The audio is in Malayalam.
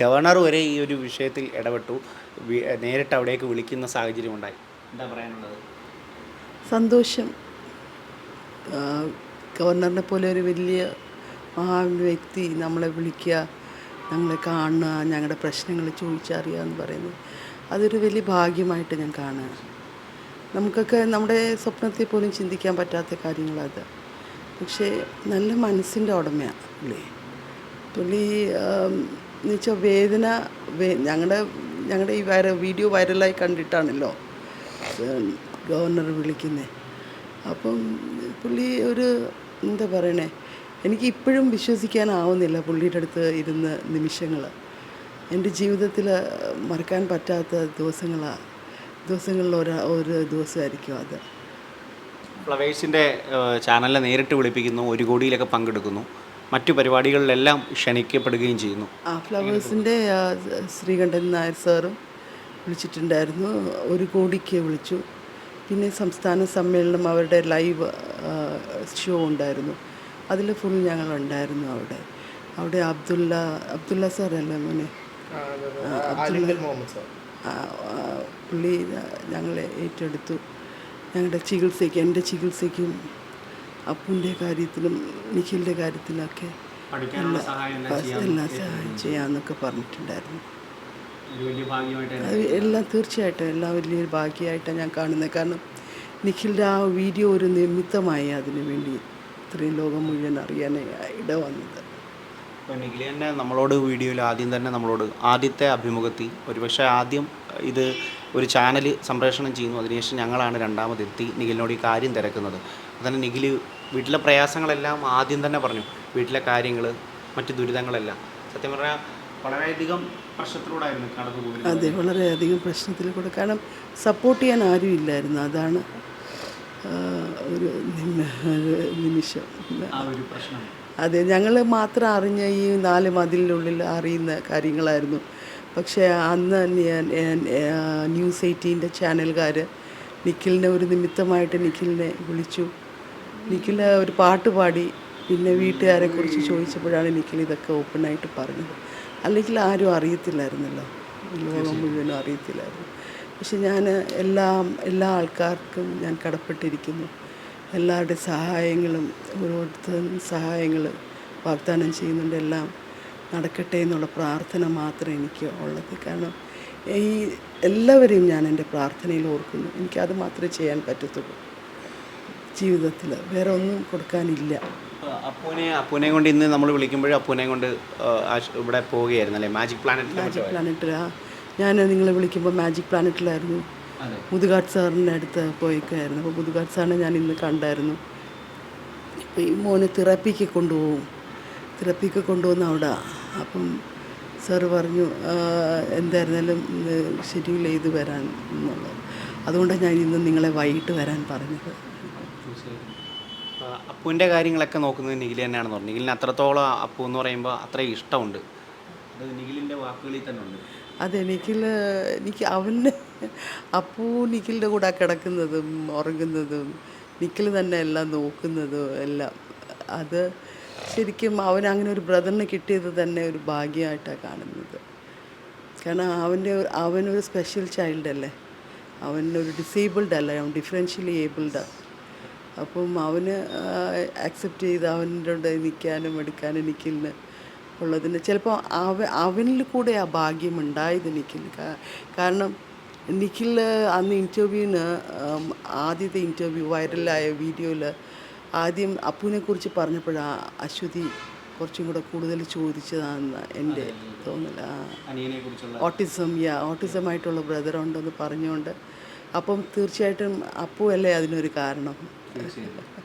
ഗവർണർ വരെ ഈ ഒരു വിഷയത്തിൽ ഇടപെട്ടു. നേരിട്ട് അവിടേക്ക് വിളിക്കുന്ന സാഹചര്യം ഉണ്ടായി എന്താ പറയാനുള്ളത്? സന്തോഷം. ഗവർണറിനെ പോലെ ഒരു വലിയ മഹാ വ്യക്തി നമ്മളെ വിളിക്കുക ഞങ്ങളെ കാണുക ഞങ്ങളുടെ പ്രശ്നങ്ങൾ ചോദിച്ചറിയുക എന്ന് പറയുന്നത് അതൊരു വലിയ ഭാഗ്യമായിട്ട് ഞാൻ കാണുകയാണ്. നമുക്കൊക്കെ നമ്മുടെ സ്വപ്നത്തിൽ പോലും ചിന്തിക്കാൻ പറ്റാത്ത കാര്യങ്ങളത്. പക്ഷേ നല്ല മനസ്സിന്റെ ഉടമയാണ് പുള്ളി. പുള്ളി എന്ന് വെച്ചാൽ വേദന ഞങ്ങളുടെ ഞങ്ങളുടെ ഈ വൈറ വീഡിയോ വൈറലായി കണ്ടിട്ടാണല്ലോ. ഗവർണർ വിളിക്കുന്നത് അപ്പം പുള്ളി ഒരു എന്താ പറയണേ എനിക്ക് ഇപ്പോഴും വിശ്വസിക്കാനാവുന്നില്ല പുള്ളിയുടെ അടുത്ത് ഇരുന്ന നിമിഷങ്ങൾ എന്റെ ജീവിതത്തിൽ മറക്കാൻ പറ്റാത്ത ദിവസങ്ങളാണ് ദിവസങ്ങളിൽ ഒരു ഒരു ദിവസമായിരിക്കും അത്. ഫ്ലവേഴ്സിന്റെ ചാനലിനെ നേരിട്ട് വിളിപ്പിക്കുന്നു ഒരു കോടിയിലൊക്കെ പങ്കെടുക്കുന്നു. മറ്റു പരിപാടികളിലെല്ലാം ക്ഷണിക്കപ്പെടുകയും ചെയ്യുന്നു. ആ ഫ്ലവേഴ്സിന്റെ ശ്രീകണ്ഠൻ നായർ സാറും വിളിച്ചിട്ടുണ്ടായിരുന്നു. ഒരു കോടിക്ക് വിളിച്ചു. പിന്നെ സംസ്ഥാന സമ്മേളനം അവരുടെ ലൈവ് ഷോ ഉണ്ടായിരുന്നു. അതിൽ ഫുൾ ഞങ്ങൾ ഉണ്ടായിരുന്നു അവിടെ. അവിടെ അബ്ദുല്ല അബ്ദുള്ള സാറല്ലേ മോനെ? പുള്ളി ഞങ്ങളെ ഏറ്റെടുത്തു. ഞങ്ങളുടെ ചികിത്സയ്ക്ക് എന്റെ ചികിത്സയ്ക്കും അപ്പുന്റെ കാര്യത്തിലും നിഖിലിന്റെ കാര്യത്തിലൊക്കെ പഠിക്കാനുള്ള സഹായം എല്ലാം സഹായം ചെയ്യാമെന്നൊക്കെ പറഞ്ഞിട്ടുണ്ടായിരുന്നു. അത് എല്ലാം തീർച്ചയായിട്ടും എല്ലാം വലിയൊരു ഭാഗ്യമായിട്ടാണ് ഞാൻ കാണുന്നത്. കാരണം നിഖിലിന്റെ ആ വീഡിയോ ഒരു നിമിത്തമായി അതിനു വേണ്ടി ഇത്രയും ലോകം മുഴുവൻ അറിയാനായി ഇട വന്നത്. ഇപ്പോൾ നിഖിലി തന്നെ നമ്മളോട് വീഡിയോയിൽ ആദ്യം തന്നെ നമ്മളോട് ആദ്യത്തെ അഭിമുഖത്തിൽ ഒരുപക്ഷെ ആദ്യം ഇത് ഒരു ചാനൽ സംപ്രേഷണം ചെയ്യുന്നു. അതിനുശേഷം ഞങ്ങളാണ് രണ്ടാമതെത്തി നിഖിലിനോട് ഈ കാര്യം തിരക്കുന്നത്. അതന്നെ നിഖിൽ വീട്ടിലെ പ്രയാസങ്ങളെല്ലാം ആദ്യം തന്നെ പറഞ്ഞു. വീട്ടിലെ കാര്യങ്ങൾ മറ്റ് ദുരിതങ്ങളെല്ലാം. സത്യം പറഞ്ഞാൽ വളരെയധികം പ്രശ്നത്തിലൂടായിരുന്നു കടന്നു പോകുന്നത് അതെ വളരെയധികം പ്രശ്നത്തിൽ കൂടെ. കാരണം സപ്പോർട്ട് ചെയ്യാൻ ആരും ഇല്ലായിരുന്നു. അതാണ് ഒരു നിമിഷം. അതെ ഞങ്ങൾ മാത്രം അറിഞ്ഞ ഈ നാല് മതിലിനുള്ളിൽ അറിയുന്ന കാര്യങ്ങളായിരുന്നു. പക്ഷേ അന്ന് ഞാൻ- ന്യൂസ് എയ്റ്റീന്റെ ചാനലുകാർ നിഖിലിനെ ഒരു നിമിത്തമായിട്ട് നിഖിലിനെ വിളിച്ചു. നിഖിൽ ഒരു പാട്ട് പാടി പിന്നെ വീട്ടുകാരെ കുറിച്ച് ചോദിച്ചപ്പോഴാണ് നിഖിൽ ഇതൊക്കെ ഓപ്പണായിട്ട് പറഞ്ഞത്. അല്ലെങ്കിൽ ആരും അറിയത്തില്ലായിരുന്നല്ലോ. ലോകം മുഴുവനും അറിയത്തില്ലായിരുന്നു. പക്ഷെ ഞാൻ എല്ലാം എല്ലാ ആൾക്കാർക്കും ഞാൻ കടപ്പെട്ടിരിക്കുന്നു. എല്ലാവരുടെ സഹായങ്ങളും ഓരോരുത്തരും സഹായങ്ങൾ വാഗ്ദാനം ചെയ്യുന്നുണ്ട്. എല്ലാം നടക്കട്ടെ എന്നുള്ള പ്രാർത്ഥന മാത്രമേ എനിക്ക് ഉള്ളത്. കാരണം ഈ എല്ലാവരെയും ഞാൻ എന്റെ പ്രാർത്ഥനയിൽ ഓർക്കുന്നു. എനിക്കത് മാത്രമേ ചെയ്യാൻ പറ്റത്തുള്ളൂ. ജീവിതത്തിൽ വേറെ ഒന്നും കൊടുക്കാനില്ല. അപ്പൂനെ അപ്പൂനെ കൊണ്ട് ഇന്ന് നമ്മൾ വിളിക്കുമ്പോഴും അപ്പൂനെ കൊണ്ട് ഇവിടെ പോവുകയായിരുന്നു അല്ലേ? മാജിക് പ്ലാനറ്റ് മാജിക് പ്ലാനറ്റ് ആ. ഞാൻ നിങ്ങളെ വിളിക്കുമ്പോൾ മാജിക് പ്ലാനറ്റിലായിരുന്നു മുതുകാട്ട് മുതുകാട് സാറിന്റെ അടുത്ത് പോയിക്കായിരുന്നു. അപ്പോൾ മുതുകാട് സാറിനെ ഞാൻ ഇന്ന് കണ്ടായിരുന്നു. അപ്പോൾ ഈ മോനെ തെറാപ്പിക്ക് കൊണ്ടുപോകും. തെറാപ്പിക്ക് കൊണ്ടുപോകുന്ന അവിടെ. അപ്പം സാറ് പറഞ്ഞു "ആ, എന്തായിരുന്നാലും ഷെഡ്യൂൾ ചെയ്ത് വരാൻ എന്നുള്ളത്. അതുകൊണ്ടാണ് ഞാൻ ഇന്ന് നിങ്ങളെ വൈകിട്ട് വരാൻ പറഞ്ഞത്. അപ്പുവിന്റെ കാര്യങ്ങളൊക്കെ നോക്കുന്നത് നിഖിൽ തന്നെയാണെന്ന് പറഞ്ഞു. നിഖിലിന് അത്രത്തോളം അപ്പു എന്ന് പറയുമ്പോൾ അത്ര ഇഷ്ടമുണ്ട്. അത് നിഖിലിന്റെ വാക്കുകളിൽ തന്നെ ഉണ്ട്. അതെ നിഖിൽ എനിക്ക് അവന് അപ്പു നിഖിലിന്റെ കൂടെ കിടക്കുന്നതും ഉറങ്ങുന്നതും നിഖിൽ തന്നെ എല്ലാം നോക്കുന്നതും എല്ലാം അത് ശരിക്കും അവൻ അങ്ങനെ ഒരു ബ്രദറിനെ കിട്ടിയത് തന്നെ ഒരു ഭാഗ്യമായിട്ടാണ് കാണുന്നത്. കാരണം അവന്റെ അവനൊരു സ്പെഷ്യൽ ചൈൽഡ് അല്ലേ? അവനൊരു ഡിസേബിൾഡ് അല്ല? അവൻ ഡിഫറൻഷ്യലി ഏബിൾഡാണ് അപ്പം അവന് ആക്സെപ്റ്റ് ചെയ്ത് അവന്റെ കൂടെ നിൽക്കാനും എടുക്കാനും എനിക്കിന്ന് ഉള്ളതിന് ചിലപ്പോൾ അവ അവനിൽ കൂടെ ആ ഭാഗ്യം ഉണ്ടായത് നിഖിൽ കാരണം നിഖിൽ അന്ന് ഇന്റർവ്യൂവിന് ആദ്യത്തെ ഇന്റർവ്യൂ വൈറലായ വീഡിയോയിൽ ആദ്യം അപ്പുവിനെ കുറിച്ച് പറഞ്ഞപ്പോഴാണ് അശ്വതി കുറച്ചും കൂടെ കൂടുതൽ ചോദിച്ചതാണെന്ന് എന്റെ കുറിച്ചുള്ള ഓട്ടിസം യാ ഓട്ടിസമായിട്ടുള്ള ബ്രദറുണ്ടെന്ന് പറഞ്ഞുകൊണ്ട്. അപ്പം തീർച്ചയായിട്ടും അപ്പു അല്ലേ അതിനൊരു കാരണം? 谢谢